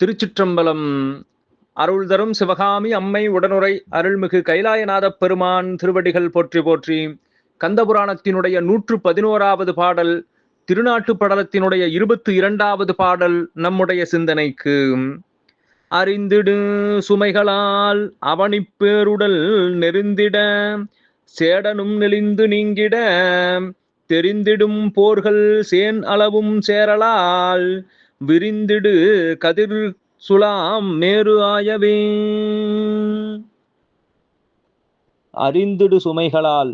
திருச்சிற்றம்பலம். அருள் தரும் சிவகாமி அம்மை உடனுரை அருள்மிகு கைலாயநாதப் பெருமான் திருவடிகள் போற்றி போற்றி. கந்தபுராணத்தினுடைய நூற்று பதினோராவது பாடல் திருநாட்டுப் படலத்தினுடைய இருபத்தி இரண்டாவது பாடல் நம்முடைய சிந்தனைக்கு. அறிந்திடு சுமைகளால் அவனிப்பேருடல் நெருந்திட சேடனும் நெளிந்து நீங்கிட தெரிந்திடும் போர்கள் சேன் அளவும் சேரலால் விரிந்திடு கதிர் சுலாம் மேரு ஆயவே. அறிந்திடு சுமைகளால்.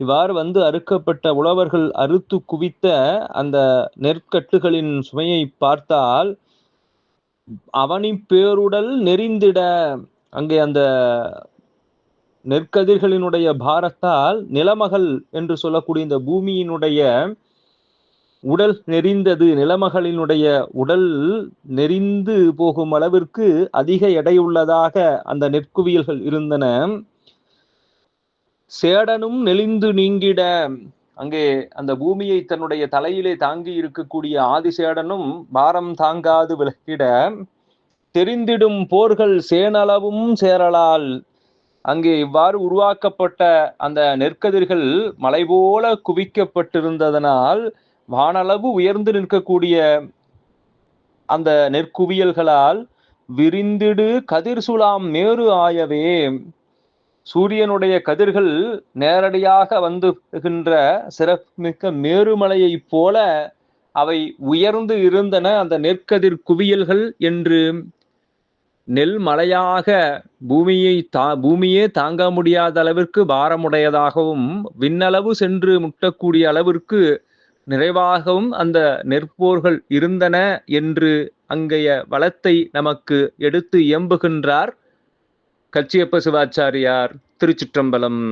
இவ்வாறு வந்து அறுக்கப்பட்ட உழவர்கள் அறுத்து குவித்த அந்த நெற்கட்டுகளின் சுமையை பார்த்தால் அவனி பேருடல் நெறிந்திட அங்கே அந்த நெற்கதிர்களினுடைய பாரத்தால் நிலமகள் என்று சொல்லக்கூடிய இந்த பூமியினுடைய உடல் நெறிந்தது நிலமகளினுடைய உடல் நெறிந்து போகும் அளவிற்கு அதிக எடையுள்ளதாக அந்த நெற்குவியல்கள் இருந்தன. சேடனும் நெளிந்து நீங்கிட அங்கே அந்த பூமியை தன்னுடைய தலையிலே தாங்கி இருக்கக்கூடிய ஆதிசேடனும் பாரம் தாங்காது விலகிட தெரிந்திடும் போர்கள் சேனளவும் சேரலால் அங்கே இவ்வாறு உருவாக்கப்பட்ட அந்த நெற்கதிர்கள் மலை போல குவிக்கப்பட்டிருந்ததனால் வானளவு உயர்ந்து நிற்கக்கூடிய அந்த நெற்குவியல்களால் விரிந்திடு கதிர் சுலாம் மேரு ஆயவே. சூரியனுடைய கதிர்கள் நேரடியாக வந்துகின்ற சிறப்புமிக்க மேருமலையைப் போல அவை உயர்ந்து இருந்தன. அந்த நெற்கதிர் குவியல்கள் என்று நெல் மலையாக பூமியை தா பூமியே தாங்க முடியாத அளவிற்கு பாரமுடையதாகவும் விண்ணளவு சென்று முட்டக்கூடிய அளவிற்கு நிறைவாகவும் அந்த நெற்போர்கள் இருந்தன என்று அங்கைய வளத்தை நமக்கு எடுத்து இயம்புகின்றார். கச்சியப்ப சிவாச்சாரியார் திருச்சிற்றம்பலம்.